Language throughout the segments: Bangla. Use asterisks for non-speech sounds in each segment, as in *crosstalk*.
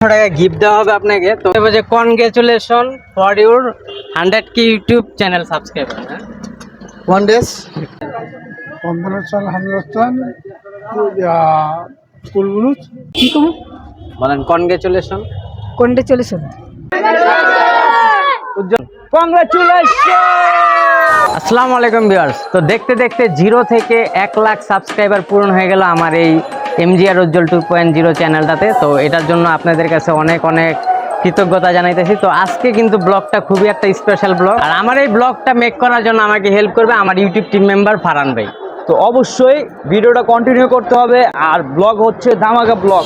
টাকা গিফট দেওয়া হবে আপনাকে। তো বলছে যে congratulation for your hundred K YouTube channel subscriber হ্যাঁ? ওয়ান ডেজ কম্বিনেশন হান্ড্রেড ফুলগুলো কি কম? বলেন কনগ্রেচুলেশন কোনটা চলেছ উজ্জ্বল আসসালামু আলাইকুম ভিউয়ার্স তো দেখতে দেখতে জিরো থেকে এক লাখ সাবস্ক্রাইবার পূরণ হয়ে গেল আমার এই MGR Ujjwal two point zero চ্যানেলটাতে তো এটার জন্য আপনাদের কাছে অনেক অনেক কৃতজ্ঞতা জানাইতেছি। তো আজকে কিন্তু ব্লগটা খুবই একটা স্পেশাল ব্লগ। আর আমার এই ব্লগটা মেক করার জন্য আমাকে হেল্প করবে আমার ইউটিউব টিম মেম্বার ফারান ভাই। তো অবশ্যই ভিডিওটা কন্টিনিউ করতে হবে। আর ব্লগ হচ্ছে ধামাকা ব্লগ।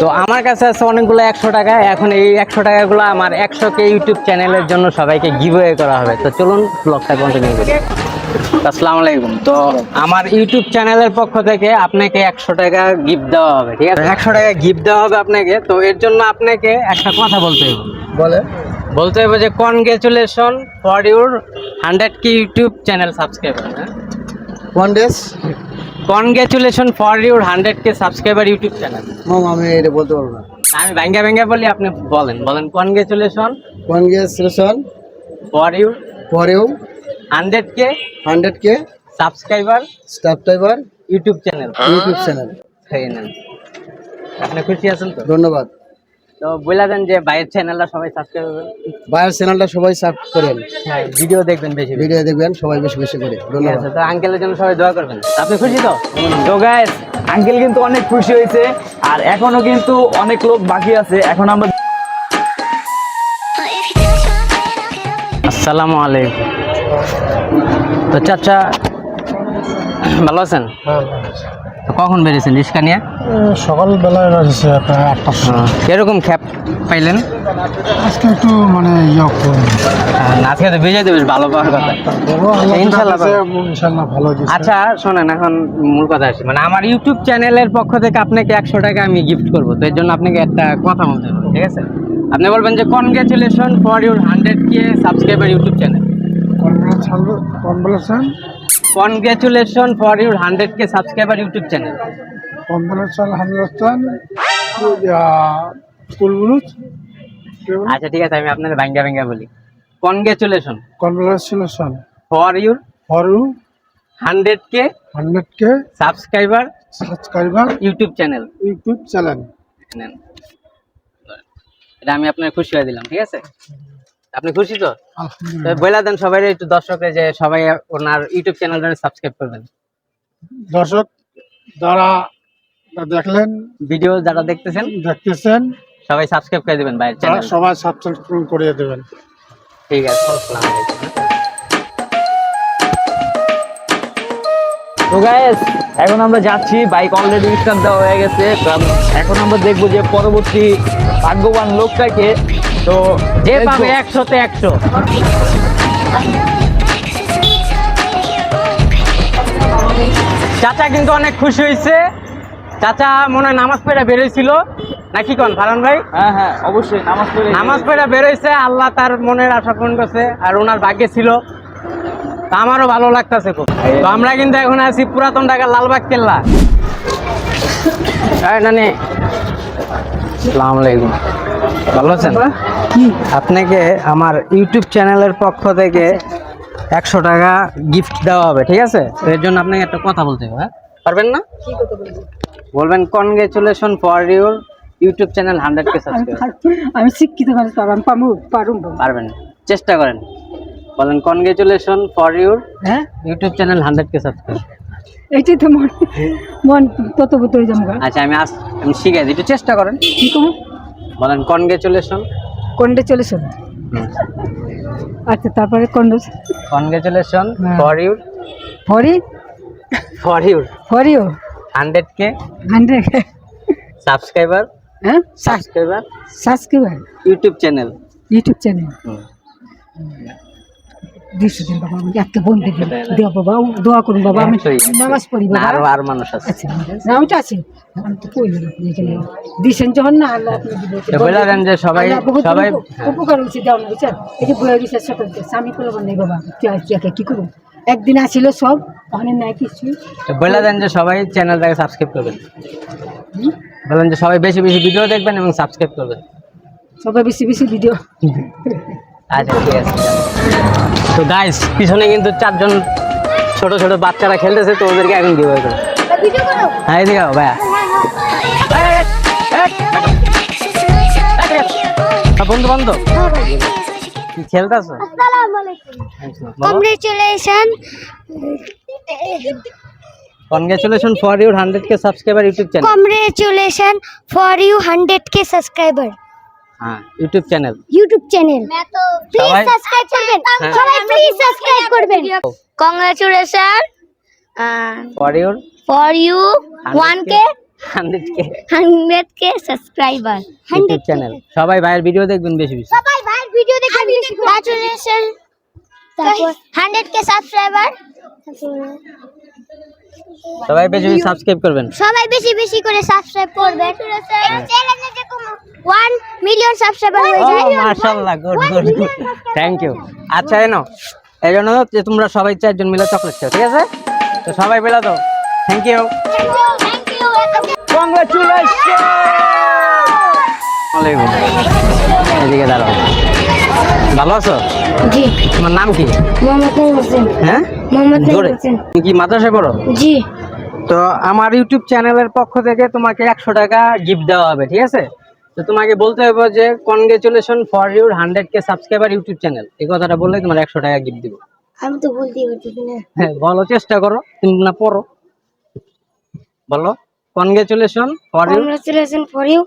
তো আমার কাছে আছে অনেকগুলো একশো টাকা। এখন এই একশো টাকাগুলো আমার একশো কে ইউটিউব চ্যানেলের জন্য সবাইকে গিভওয়ে করা হবে। তো চলুন ব্লগটা কন্টিনিউ করি। আসসালামু আলাইকুম তো আমার ইউটিউব চ্যানেলের পক্ষ থেকে আপনাকে একশো টাকা গিফট দেওয়া হবে ঠিক আছে? একশো টাকা গিফট দেওয়া হবে আপনাকে। তো এর জন্য আপনাকে একটা কথা বলতে হবে। বলে? বলতে হবে যে congratulation for your hundred K YouTube channel subscriber one days congratulation for your hundred K subscriber YouTube channel. আমি এটা বলতে পারব না। আমি ভেঙ্গা ভেঙ্গা বলি আপনি বলেন। বলেন congratulation congratulation for your for you hundred K hundred K subscriber subscriber YouTube channel. YouTube channel. খেয়ে নেন আপনি খুশি আছেন তো? ধন্যবাদ। তো বলে দেন যে বাইরের চ্যানেলটা সবাই সাবস্ক্রাইব করবেন। বাইরের চ্যানেলটা সবাই সাব করেন। হ্যাঁ ভিডিও দেখবেন বেশি বেশি। ভিডিও দেখবেন সবাই বেশি বেশি করে। ধন্যবাদ। তো আঙ্কেলের জন্য সবাই দোয়া করবেন। আপনি খুশি তো? তো গাইস আঙ্কেল কিন্তু অনেক খুশি হয়েছে আর এখনও কিন্তু অনেক লোক বাকি আছে। এখন আমরা আসসালামু আলাইকুম। তো চাচা ভালো আছেন? কখন বেরিয়েছেন? রিক্সা নিয়ে? সকালবেলায় রয়েছে প্রায় আটটার সময়। কীরকম খ্যাপ পাইলেন? আজকে একটু মানে ইয়ে আহ, আজকে তো বেজে দেবে ভালো পাওয়ার কথা। ইনশাল্লাহ ইনশাল্লাহ ভালো আচ্ছা শোনেন এখন মূল কথা আসি। মানে আমার ইউটিউব চ্যানেলের পক্ষ থেকে আপনাকে একশো টাকা আমি গিফট করব। তো এর জন্য আপনাকে একটা কথা বলতে হবে ঠিক আছে? আপনি বলবেন যে congratulation for your hundred K subscriber YouTube channel congratulation for your hundred K subscriber YouTube channel combination hundred ফুলগুলো আচ্ছা ঠিক আছে আমি আপনার ভাঙ্গা ভাঙ্গা বলি। Congratulation congratulation for your for you hundred K hundred K subscriber subscriber YouTube channel YouTube channel এটা আমি আপনার খুশি হয়ে দিলাম ঠিক আছে? আপনি খুশি তো? বলে দেন সবাই একটু দর্শকরা যে সবাই ওনার ইউটিউব চ্যানেলটা সাবস্ক্রাইব করবেন। দর্শক যারা দেখলেন ভিডিও যারা দেখতেছেন দেখতেছেন সবাই সাবস্ক্রাইব করে দিবেন ভাইয়ের তারা চ্যানেল সবাই সাবস্ক্রাইব করিয়ে দেবেন। ঠিক আছে আসসালামু আলাইকুম। তো গাইস এখন আমরা যাচ্ছি বাইক অলরেডি স্টার্ট দেওয়া হয়ে গেছে। এখন আমরা দেখব যে পরবর্তী ভাগ্যবান লোকটাকে তো যে পাবে একশোতে একশো। চাচা কিন্তু অনেক খুশি হয়েছে। চাচা মনে হয় নামাজ পড়ে বেরোইছিল নাকি কোন ফারান ভাই? হ্যাঁ হ্যাঁ অবশ্যই নামাজ পড়ে নামাজ পড়ে বেরোইছে আল্লাহ তার মনের আশা পূরণ করছে আর ওনার ভাগ্যে ছিল। তা আমারও ভালো লাগতেছে খুব। তো আমরা কিন্তু এখন আছি পুরাতন ঢাকা লালবাগ কেল্লা। নানি। আসসালামু আলাইকুম। ভালো আছেন? আপনাকে আমার ইউটিউব চ্যানেলের পক্ষ থেকে একশো টাকা গিফট দেওয়া হবে ঠিক আছে? এর জন্য আপনাকে একটা কথা বলতে হবে হ্যাঁ? পারবেন না? বলবেন? Congratulation for your YouTube channel hundred K subscribe আমি শিক্ষিত মানুষ পারুম পারবেন চেষ্টা করেন। বলেন কনগ্রেচুলেশন ফর ইউর হ্যাঁ? YouTube channel hundred K subscribe এইটাই তো মন মন তত হয়ে যাব আচ্ছা আমি আস আমি শিখাই দিই একটু চেষ্টা করেন। কি কম? বলেন কনগ্রেচুলেশন কনগ্রেচুলেশন আচ্ছা তারপরে কনগ্রেচুলেশন হ্যাঁ। For your you for? Your হরিও hundred K? Hundred subscriber? হ্যাঁ? Subscriber? Subscriber? YouTube channel? YouTube channel. দিন বাবা আমি দেওয়া বাবা দোয়া করুন বাবা আমি নামাজ পড়ি না আরও আর মানুষ আছে। আচ্ছা না ওইটা আছে। আমি তো কই এখানে দিছেন যখন না আল্লাহ আপনি দিবে। তো বলে দেন যে সবাই সবাই উপকার হয়েছে দেওয়া না বুঝছেন? এই যে গেছে সকল স্বামী করব নেই বাবা কি কি কি করব? একদিন আসিল সব ওখানে নাই কিছু। তো বলে দেন যে সবাই চ্যানেলটাকে সাবস্ক্রাইব করবেন। বলেন যে সবাই বেশি বেশি ভিডিও দেখবেন এবং সাবস্ক্রাইব করবেন। সবাই বেশি বেশি ভিডিও। আচ্ছা ঠিক আছে। তো গাইস পিছনে কিন্তু চারজন ছোট ছোট বাচ্চারা খেলতেছে তো ওদেরকে এখন গিভ করে। হ্যাঁ আও ভাইয়া। হ্যাঁ, বন্ধু বান্ধব? খেলতেছো? Congratulation congratulation for your hundred K subscriber YouTube channel congratulation for you hundred K subscriber হ্যাঁ YouTube channel YouTube channel please subscribe করবেন। হ্যাঁ। সবাই প্লিজ সাবস্ক্রাইব করবেন। Congratulation for your for you one K hundred K hundred K subscriber YouTube channel সবাই ভাইয়ের ভিডিও দেখবেন বেশি বেশি। সবাই ভাই ভিডিও দেখে কংগ্রেচুলেশন তারপর হান্ড্রেড কে সাবস্ক্রাইবার সবাই বেশি বেশি সাবস্ক্রাইব করবেন। সবাই বেশি বেশি করে সাবস্ক্রাইব করবেন। চ্যানেলে যে কোনো 1 মিলিয়ন সাবস্ক্রাইবার হয়ে যায়। মাশাআল্লাহ good good good thank you আচ্ছা এনো এই জন্য যে তোমরা সবাই চারজন মিলে চকলেট খাও ঠিক আছে? তো সবাই মিলে দাও। Thank you thank you congratulation এদিকে দাঁড়াও। ভালো আছো? জি। তোমার নাম কি? মোহাম্মদ নূর হোসেন। হ্যাঁ? মোহাম্মদ নূর হোসেন। তুমি কি মাদ্রাসায় পড়ো? জি। তো আমার ইউটিউব চ্যানেলের পক্ষ থেকে তোমাকে একশো টাকা গিফট দেওয়া হবে ঠিক আছে? তো তোমাকে বলতে হবে যে congratulation for your hundred K subscriber YouTube channel. এই কথাটা বললে তোমার একশো টাকা গিফট দিব। আমি তো বলতেই পারতেছি না হ্যাঁ বলো চেষ্টা করো। তুমি না পড়ো। বলো congratulation for your congratulation for you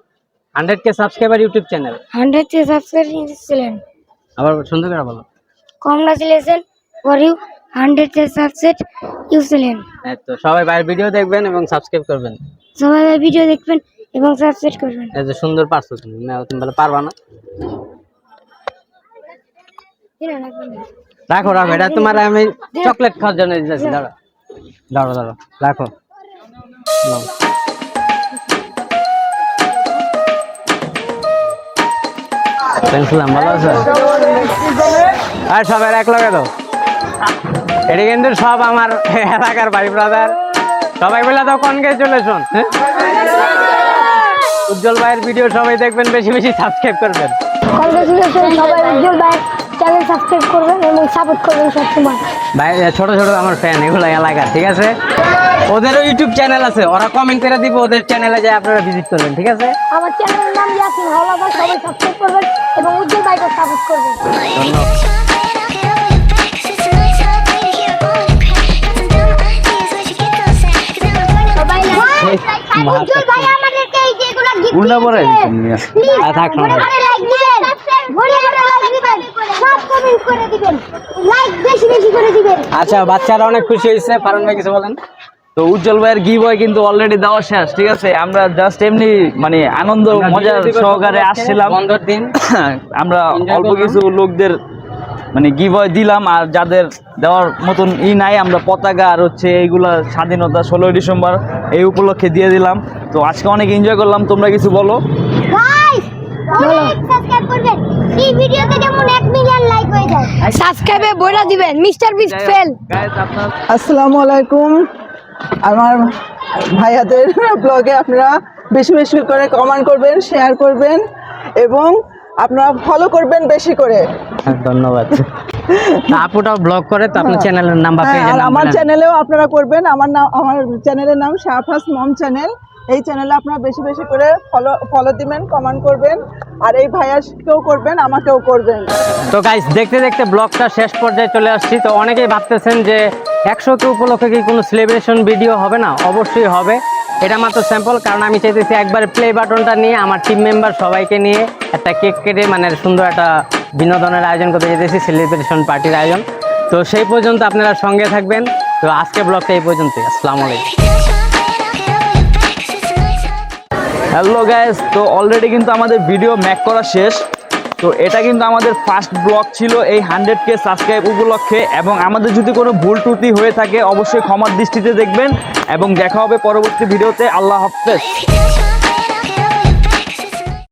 hundred K subscriber YouTube channel. 100 K subscribe ছিলেন আবার সুন্দর করে বলো। Congratulation for you 100 K subscribe you হ্যাঁ তো সবাই বাইরের ভিডিও দেখবেন এবং সাবস্ক্রাইব করবেন। সবাই ভিডিও দেখবেন এবং সাবস্ক্রাইব করবেন। এই যে সুন্দর পারছ তুমি না তুমি বলে পারবা না? রাখো রাখো এটা তোমার আমি চকলেট খাওয়ার জন্য দিতেছি দাঁড়া দাঁড়ো দাঁড়ো রাখো। পেন্সিলাম ভালো আছে? আর সবাই এক লগে দাও এটা কিন্তু সব আমার এলাকার ভাই ব্রাদার সবাই বলে কনগ্রেচুলেশন হ্যাঁ? উজ্জ্বল ভাইয়ের ভিডিও সবাই দেখবেন বেশি বেশি সাবস্ক্রাইব করবেন। কংগ্রেচুলেশন সবাই উজ্জ্বল ভাই চ্যানেল সাবস্ক্রাইব করবেন এবং সাপোর্ট করবেন সবসময়। ভাই ছোট ছোট আমার ফ্যান এগুলো এলাকার ঠিক আছে? ওদেরও ইউটিউব চ্যানেল আছে ওরা কমেন্ট করে দিব ওদের চ্যানেলে যায় আপনারা ভিজিট করবেন ঠিক আছে? আমার চ্যানেলের নাম ইয়াসিন হাওলাদার সবাই সাবস্ক্রাইব করবেন এবং উজ্জ্বল ভাইকে সাপোর্ট করবেন। ধন্যবাদ উল্টা পরে থাক আচ্ছা বাচ্চারা অনেক খুশি হয়েছে ফারুন ভাই কিছু বলেন। তো উজ্জ্বল ভাইয়ের গি বয় কিন্তু অলরেডি দেওয়া শেষ ঠিক আছে? আমরা জাস্ট এমনি মানে আনন্দ মজা সহকারে আসছিলাম। দিন। *coughs* আমরা অল্প কিছু লোকদের মানে গিভয় দিলাম আর যাদের দেওয়ার মতন ই নাই আমরা পতাকা আর হচ্ছে এইগুলা স্বাধীনতা ষোলোই ডিসেম্বর এই উপলক্ষে দিয়ে দিলাম। তো আজকে অনেক এনজয় করলাম তোমরা কিছু বলো? গাইস অনেক সাবস্ক্রাইব করবেন। এই ভিডিওতে যেমন 1 মিলিয়ন লাইক হয়ে যায়। সাবস্ক্রাইবে বইরা দিবেন মিস্টার বিস্ট ফেল Guys, আপনার আসসালামু আলাইকুম। আমার ভাইয়াদের ব্লগে আপনারা বেশি বেশি করে কমেন্ট করবেন শেয়ার করবেন এবং আপনারা ফলো করবেন বেশি করে। হ্যাঁ, ধন্যবাদ। আপুটাও ব্লগ করে তো আপনার চ্যানেলের নাম্বার হ্যাঁ, পেয়ে আর আমার চ্যানেলেও আপনারা করবেন আমার নাম আমার চ্যানেলের নাম শাহফাজ মম চ্যানেল এই চ্যানেলে আপনারা বেশি বেশি করে ফলো ফলো দিবেন কমেন্ট করবেন। আর এই ভাইয়াকেও করবেন, আমাকেও করবেন। তো গাইস দেখতে দেখতে ব্লগটা শেষ পর্যায়ে চলে আসছি। তো অনেকেই ভাবতেছেন যে একশো কে উপলক্ষে কি কোনো সেলিব্রেশন ভিডিও হবে না? অবশ্যই হবে। এটা মাত্র স্যাম্পল কারণ আমি চাইতেছি একবার প্লে বাটনটা নিয়ে আমার টিম মেম্বার সবাইকে নিয়ে একটা কেক কেটে মানে সুন্দর একটা বিনোদনের আয়োজন করতে চাইতেছি সেলিব্রেশন পার্টির আয়োজন। তো সেই পর্যন্ত আপনারা সঙ্গে থাকবেন। তো আজকে ব্লগটা এই পর্যন্তই। আসসালামু আলাইকুম। হ্যালো গ্যাস তো অলরেডি কিন্তু আমাদের ভিডিও ম্যাক করা শেষ। তো এটা কিন্তু আমাদের ফার্স্ট ব্লগ ছিল এই হান্ড্রেড কে সাবস্ক্রাইব উপলক্ষে এবং আমাদের যদি কোনো ভুল ত্রুটি হয়ে থাকে, অবশ্যই ক্ষমার দৃষ্টিতে দেখবেন এবং দেখা হবে পরবর্তী ভিডিওতে আল্লাহ হাফেজ।